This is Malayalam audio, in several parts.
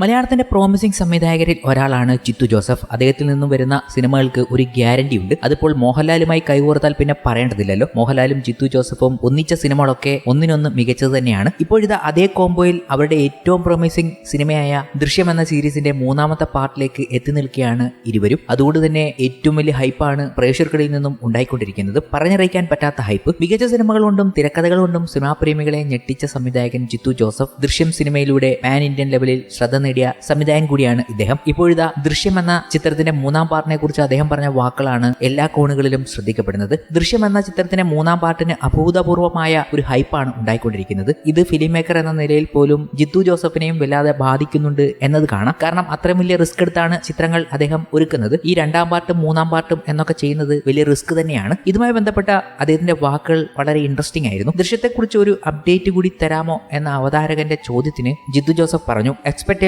മലയാളത്തിന്റെ പ്രോമിസിംഗ് സംവിധായകരിൽ ഒരാളാണ് ചിത്തു ജോസഫ്. അദ്ദേഹത്തിൽ നിന്നും വരുന്ന സിനിമകൾക്ക് ഒരു ഗ്യാരണ്ടി ഉണ്ട്. അതിപ്പോൾ മോഹൻലാലുമായി കൈകോർത്താൽ പിന്നെ പറയേണ്ടതില്ലല്ലോ. മോഹൻലാലും ചിത്തു ജോസഫും ഒന്നിച്ച സിനിമകളൊക്കെ ഒന്നിനൊന്ന് മികച്ചത് തന്നെയാണ്. ഇപ്പോഴിത് അതേ കോംബോയിൽ അവരുടെ ഏറ്റവും പ്രോമിസിംഗ് സിനിമയായ ദൃശ്യം എന്ന സീരീസിന്റെ മൂന്നാമത്തെ പാർട്ടിലേക്ക് എത്തി നിൽക്കുകയാണ് ഇരുവരും. അതുകൊണ്ട് തന്നെ ഏറ്റവും വലിയ ഹൈപ്പാണ് പ്രേക്ഷകർക്കിടയിൽ നിന്നും ഉണ്ടായിക്കൊണ്ടിരിക്കുന്നത്. പറഞ്ഞറിയിക്കാൻ പറ്റാത്ത ഹൈപ്പ് മികച്ച സിനിമകൾ കൊണ്ടും തിരക്കഥകൾ കൊണ്ടും സിനിമാ പ്രേമികളെ ഞെട്ടിച്ച സംവിധായകൻ ചിത്തു ജോസഫ് ദൃശ്യം സിനിമയിലൂടെ പാൻ ഇന്ത്യൻ ലെവലിൽ ശ്രദ്ധ നേടിയ സംവിധായകൻ കൂടിയാണ് ഇദ്ദേഹം. ഇപ്പോഴിതാ ദൃശ്യം എന്ന ചിത്രത്തിന്റെ മൂന്നാം പാർട്ടിനെ കുറിച്ച് അദ്ദേഹം പറഞ്ഞ വാക്കുകളാണ് എല്ലാ കോണുകളിലും ശ്രദ്ധിക്കപ്പെടുന്നത്. ദൃശ്യം എന്ന ചിത്രത്തിന്റെ മൂന്നാം പാർട്ടിന് അഭൂതപൂർവമായ ഒരു ഹൈപ്പാണ് ഉണ്ടായിക്കൊണ്ടിരിക്കുന്നത്. ഇത് ഫിലിം മേക്കർ എന്ന നിലയിൽ പോലും ജിത്തു ജോസഫിനെയും വല്ലാതെ ബാധിക്കുന്നുണ്ട് എന്നത് കാണാം. കാരണം അത്രയും വലിയ റിസ്ക് എടുത്താണ് ചിത്രങ്ങൾ അദ്ദേഹം ഒരുക്കുന്നത്. ഈ രണ്ടാം പാർട്ടും മൂന്നാം പാർട്ടും എന്നൊക്കെ ചെയ്യുന്നത് വലിയ റിസ്ക് തന്നെയാണ്. ഇതുമായി ബന്ധപ്പെട്ട അദ്ദേഹത്തിന്റെ വാക്കുകൾ വളരെ ഇൻട്രസ്റ്റിംഗ് ആയിരുന്നു. ദൃശ്യത്തെക്കുറിച്ച് ഒരു അപ്ഡേറ്റ് കൂടി തരാമോ എന്ന അവതാരകന്റെ ചോദ്യത്തിന് ജിത്തു ജോസഫ് പറഞ്ഞു.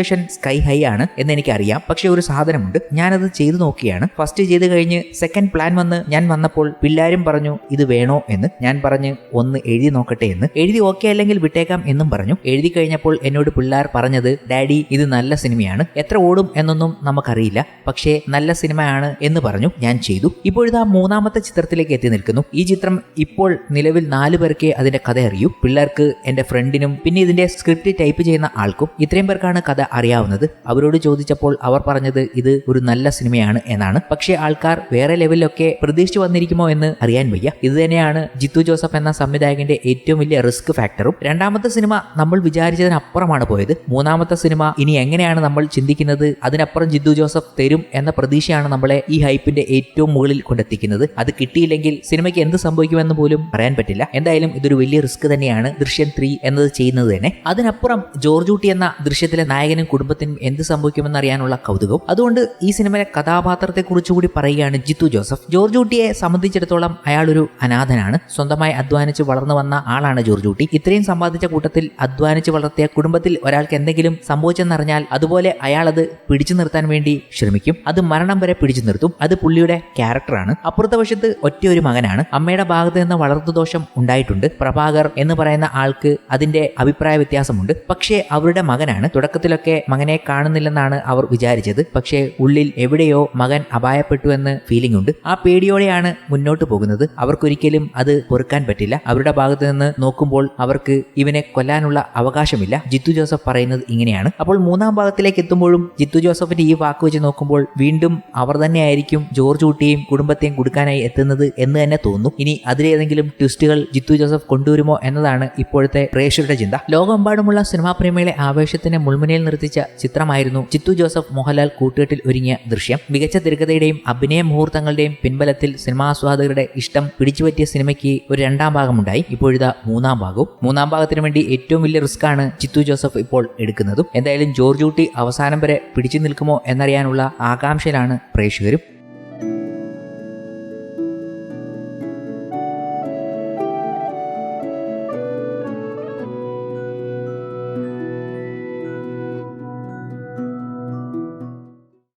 എക്സ്പെക്ടേഷൻ സ്കൈ ഹൈ ആണ് എന്ന് എനിക്കറിയാം. പക്ഷെ ഒരു സാധനമുണ്ട്. ഞാനത് ചെയ്തു നോക്കിയാണ്. ഫസ്റ്റ് ചെയ്ത് കഴിഞ്ഞ് സെക്കൻഡ് പ്ലാൻ വന്ന് ഞാൻ വന്നപ്പോൾ പിള്ളാരും പറഞ്ഞു ഇത് വേണോ? എന്ന് ഞാൻ പറഞ്ഞ് ഒന്ന് എഴുതി നോക്കട്ടെ എന്ന്. എഴുതി ഓക്കെ അല്ലെങ്കിൽ വിട്ടേക്കാം എന്നും പറഞ്ഞു. എഴുതി കഴിഞ്ഞപ്പോൾ എന്നോട് പിള്ളേർ പറഞ്ഞത് ഡാഡി ഇത് നല്ല സിനിമയാണ്. എത്ര ഓടും എന്നൊന്നും നമുക്കറിയില്ല. പക്ഷേ നല്ല സിനിമയാണ് എന്ന് പറഞ്ഞു ഞാൻ ചെയ്തു. ഇപ്പോഴിതാ മൂന്നാമത്തെ ചിത്രത്തിലേക്ക് എത്തി നിൽക്കുന്നു. ഈ ചിത്രം ഇപ്പോൾ നിലവിൽ നാല് പേർക്കേ അതിന്റെ കഥ അറിയൂ. പിള്ളേർക്ക് എന്റെ ഫ്രണ്ടിനും പിന്നെ ഇതിന്റെ സ്ക്രിപ്റ്റ് ടൈപ്പ് ചെയ്യുന്ന ആൾക്കും ഇത്രയും പേർക്കാണ് കഥ അറിയാവുന്നത്. അവരോട് ചോദിച്ചപ്പോൾ അവർ പറഞ്ഞത് ഇത് ഒരു നല്ല സിനിമയാണ് എന്നാണ്. പക്ഷേ ആൾക്കാർ വേറെ ലെവലിലൊക്കെ പ്രതീക്ഷിച്ചു വന്നിരിക്കുമോ എന്ന് അറിയാൻ വയ്യ. ഇത് തന്നെയാണ് ജിത്തു ജോസഫ് എന്ന സംവിധായകന്റെ ഏറ്റവും വലിയ റിസ്ക് ഫാക്ടറും. രണ്ടാമത്തെ സിനിമ നമ്മൾ വിചാരിച്ചതിനപ്പുറമാണ് പോയത്. മൂന്നാമത്തെ സിനിമ ഇനി എങ്ങനെയാണ് നമ്മൾ ചിന്തിക്കുന്നത്? അതിനപ്പുറം ജിത്തു ജോസഫ് തരും എന്ന പ്രതീക്ഷയാണ് നമ്മളെ ഈ ഹൈപ്പിന്റെ ഏറ്റവും മുകളിൽ കൊണ്ടെത്തിക്കുന്നത്. അത് കിട്ടിയില്ലെങ്കിൽ സിനിമയ്ക്ക് എന്ത് സംഭവിക്കുമെന്ന് പോലും പറയാൻ പറ്റില്ല. എന്തായാലും ഇതൊരു വലിയ റിസ്ക് തന്നെയാണ് ദൃശ്യം ത്രീ എന്നത് ചെയ്യുന്നത് തന്നെ. അതിനപ്പുറം ജോർജ് ഊട്ടി എന്ന ദൃശ്യത്തിലെ നായകനും കുടുംബത്തിനും എന്ത് സംഭവിക്കുമെന്ന് അറിയാനുള്ള കൗതുകം അതുകൊണ്ട് ഈ സിനിമയിലെ കഥാപാത്രത്തെ കുറിച്ചുകൂടി പറയുകയാണ് ജിത്തു ജോസഫ്. ജോർജ് ഊട്ടിയെ സംബന്ധിച്ചിടത്തോളം അയാൾ ഒരു അനാഥനാണ്. സ്വന്തമായി അധ്വാനിച്ച് വളർന്നു വന്ന ആളാണ് ജോർജ് ഊട്ടി ഇത്രയും സമ്പാദിച്ച കൂട്ടത്തിൽ അധ്വാനിച്ച് വളർത്തിയ കുടുംബത്തിൽ ഒരാൾക്ക് എന്തെങ്കിലും സംഭവിച്ചെന്നറിഞ്ഞാൽ അതുപോലെ അയാൾ അത് പിടിച്ചു നിർത്താൻ വേണ്ടി ശ്രമിക്കും. അത് മരണം വരെ പിടിച്ചു നിർത്തും. അത് പുള്ളിയുടെ ക്യാരക്ടറാണ് അപ്പുറത്തെ വശത്ത് ഒരു മകനാണ്. അമ്മയുടെ ഭാഗത്ത് നിന്ന് വളർത്തു ദോഷം ഉണ്ടായിട്ടുണ്ട്. പ്രഭാകർ എന്ന് പറയുന്ന ആൾക്ക് അതിന്റെ അഭിപ്രായ വ്യത്യാസമുണ്ട്. പക്ഷേ അവരുടെ മകനാണ്. തുടക്കത്തിലൊക്കെ മകനെ കാണുന്നില്ലെന്നാണ് അവർ വിചാരിച്ചത്. പക്ഷേ ഉള്ളിൽ എവിടെയോ മകൻ അപായപ്പെട്ടു എന്ന് ഫീലിംഗ് ഉണ്ട്. ആ പേടിയോടെയാണ് മുന്നോട്ട് പോകുന്നത്. അവർക്കൊരിക്കലും അത് പൊറുക്കാൻ പറ്റില്ല. അവരുടെ ഭാഗത്ത് നിന്ന് നോക്കുമ്പോൾ അവർക്ക് ഇവനെ കൊല്ലാനുള്ള അവകാശമില്ല. ജിത്തു ജോസഫ് പറയുന്നത് ഇങ്ങനെയാണ്. അപ്പോൾ മൂന്നാം ഭാഗത്തിലേക്ക് എത്തുമ്പോഴും ജിത്തു ജോസഫിന്റെ ഈ വാക്ക് വെച്ച് നോക്കുമ്പോൾ വീണ്ടും അവർ തന്നെയായിരിക്കും ജോർജ് ഊട്ടിയെയും കുടുംബത്തെയും കൊടുക്കാനായി എത്തുന്നത് എന്ന് തന്നെ തോന്നുന്നു. ഇനി അതിലേതെങ്കിലും ട്വിസ്റ്റുകൾ ജിത്തു ജോസഫ് കൊണ്ടുവരുമോ എന്നതാണ് ഇപ്പോഴത്തെ പ്രേക്ഷകരുടെ ചിന്ത. ലോകമെമ്പാടുമുള്ള സിനിമാ പ്രേമികളെ ആവേശത്തിന് മുൾമുനയിൽ നിർത്തിച്ച ചിത്രമായിരുന്നു ചിത്തു ജോസഫ് മോഹൻലാൽ കൂട്ടുകെട്ടിൽ ഒരുങ്ങിയ ദൃശ്യം. മികച്ച തിരക്കഥയുടെയും അഭിനയ മുഹൂർത്തങ്ങളുടെയും പിൻബലത്തിൽ സിനിമാസ്വാദകരുടെ ഇഷ്ടം പിടിച്ചുപറ്റിയ സിനിമയ്ക്ക് ഒരു രണ്ടാം ഭാഗമുണ്ടായി. ഇപ്പോഴിതാ മൂന്നാം ഭാഗവും. മൂന്നാം ഭാഗത്തിനു വേണ്ടി ഏറ്റവും വലിയ റിസ്ക് ആണ് ചിത്തു ജോസഫ് ഇപ്പോൾ എടുക്കുന്നതും. എന്തായാലും ജോർജ് ഊട്ടി അവസാനം വരെ പിടിച്ചു നിൽക്കുമോ എന്നറിയാനുള്ള ആകാംക്ഷയിലാണ് പ്രേക്ഷകരും.